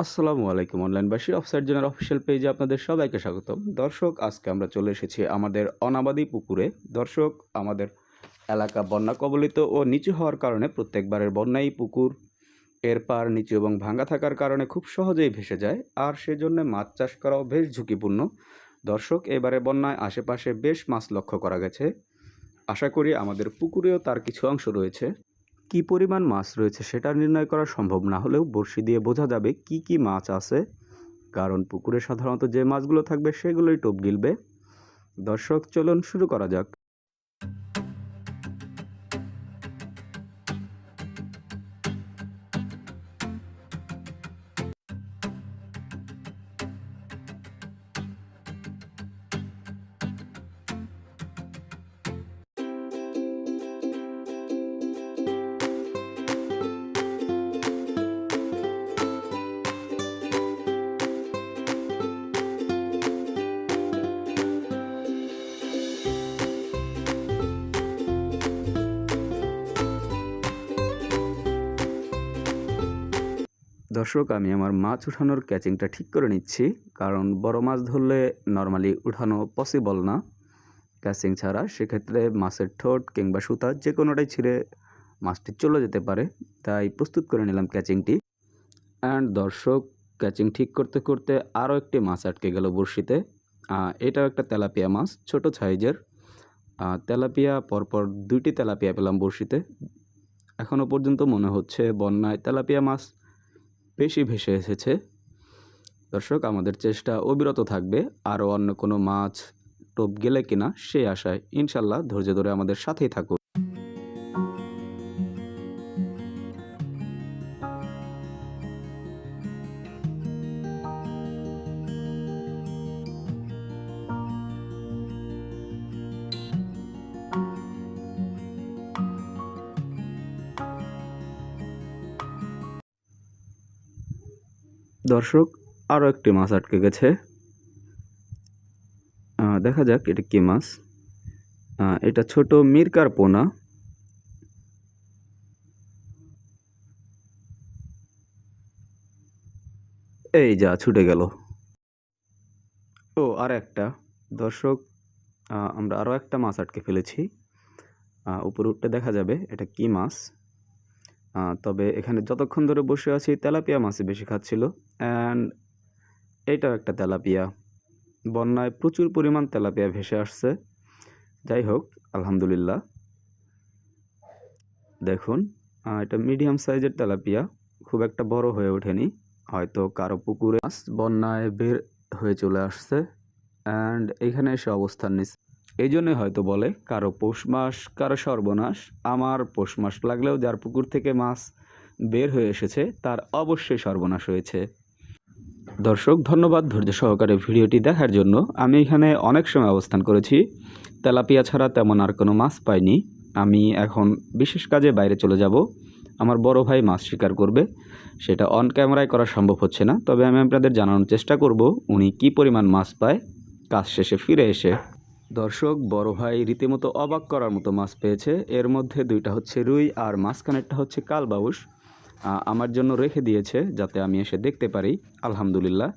আসসালামু আলাইকুম অনলাইনবাসী অফসাইড জেনার অফিসিয়াল পেজে আপনাদের সবাইকে স্বাগতম। দর্শক, আজকে আমরা চলে এসেছি আমাদের অনাবাদি পুকুরে। দর্শক, আমাদের এলাকা বন্যা কবলিত ও নিচু হওয়ার কারণে প্রত্যেকবারের বন্যাই পুকুর এর পার নিচু এবং ভাঙা থাকার কারণে খুব সহজেই ভেসে যায়। আর সেজন্য মাছ চাষ করাও বেশ ঝুঁকিপূর্ণ। দর্শক, এবারে বন্যায় আশেপাশে বেশ মাছ লক্ষ্য করা গেছে। আশা করি আমাদের পুকুরেও তার কিছু অংশ রয়েছে। কি পরিমাণ মাছ রয়েছে সেটা নির্ণয় করা সম্ভব না হলেও বড়শি দিয়ে বোঝা যাবে কি কি মাছ আছে। কারণ পুকুরে সাধারণত যে মাছগুলো থাকবে সেগুলোই টোপ গিলবে। দর্শক, চলুন শুরু করা যাক। দর্শক, আমি আমার মাছ উঠানোর ক্যাচিংটা ঠিক করে নিচ্ছি, কারণ বড় মাছ ধরলে নর্মালি উঠানো পসিবল না। ক্যাচিং ছাড়া সেক্ষেত্রে মাছের ঠোঁট কিংবা সুতা যে কোনোটাই ছিঁড়ে মাছটি চলে যেতে পারে, তাই প্রস্তুত করে নিলাম ক্যাচিংটি অ্যান্ড দর্শক ক্যাচিং ঠিক করতে করতে আরও একটি মাছ আটকে গেল বড়শিতে। এটাও একটা তেলাপিয়া মাছ, ছোট সাইজের। তেলাপিয়া, পরপর দুইটি তেলাপিয়া পেলাম বড়শিতে। এখনও পর্যন্ত মনে হচ্ছে বন্যায় তেলাপিয়া মাছ বেশি ভেসে এসেছে। দর্শক, আমাদের চেষ্টা অবিরত থাকবে। আরও অন্য কোনো মাছ টোপ গেলে কিনা সেই আশায় ইনশাল্লাহ ধৈর্য ধরে আমাদের সাথেই থাকুন। দর্শক আরও একটি মাছ আটকে গেছে। দেখা যাক এটা কি মাছ। এটা ছোট মিরকার পোনা। এই যা, ছুটে গেল। ও, আর একটা। দর্শক আমরা আরও একটা মাছ আটকে ফেলেছি। উপরে উঠতে দেখা যাবে এটা কি মাছ। তবে এখানে যতক্ষণ ধরে বসে আছি তেলাপিয়া মাছই বেশি খাচ্ছিল। অ্যান্ড এইটাও একটা তেলাপিয়া। বন্যায় প্রচুর পরিমাণ তেলাপিয়া ভেসে আসছে। যাই হোক, আলহামদুলিল্লাহ। দেখুন এটা মিডিয়াম সাইজের তেলাপিয়া। খুব একটা বড় হয়ে ওঠেনি। হয়তো কারও পুকুরে মাছ বন্যায় বের হয়ে চলে আসছে। অ্যান্ড এখানে এসে অবস্থান নিচ্ছে। এই জন্যই হয়তো বলে, কারও পৌষ মাস, কারও সর্বনাশ। আমার পৌষ মাস লাগলেও যার পুকুর থেকে মাছ বের হয়ে এসেছে, তার অবশ্যই সর্বনাশ হয়েছে। দর্শক, ধন্যবাদ ধৈর্য সহকারে ভিডিওটি দেখার জন্য। আমি এখানে অনেক সময় অবস্থান করেছি। তেলাপিয়া ছাড়া তেমন আর কোনো মাছ পাইনি। আমি এখন বিশেষ কাজে বাইরে চলে যাব। আমার বড় ভাই মাছ শিকার করবে। সেটা অন ক্যামেরায় করা সম্ভব হচ্ছে না। তবে আমি আপনাদের জানানোর চেষ্টা করব, উনি কি পরিমাণ মাছ পায়। কাজ শেষে ফিরে এসে দর্শক, বড় ভাই রীতিমতো অবাক করার মতো মাছ পেয়েছে। এর মধ্যে দুইটা হচ্ছে রুই আর মাঝখানেরটা হচ্ছে কালবাউস আমার জন্য রেখে দিয়েছে যাতে আমি এসে দেখতে পারি। আলহামদুলিল্লাহ।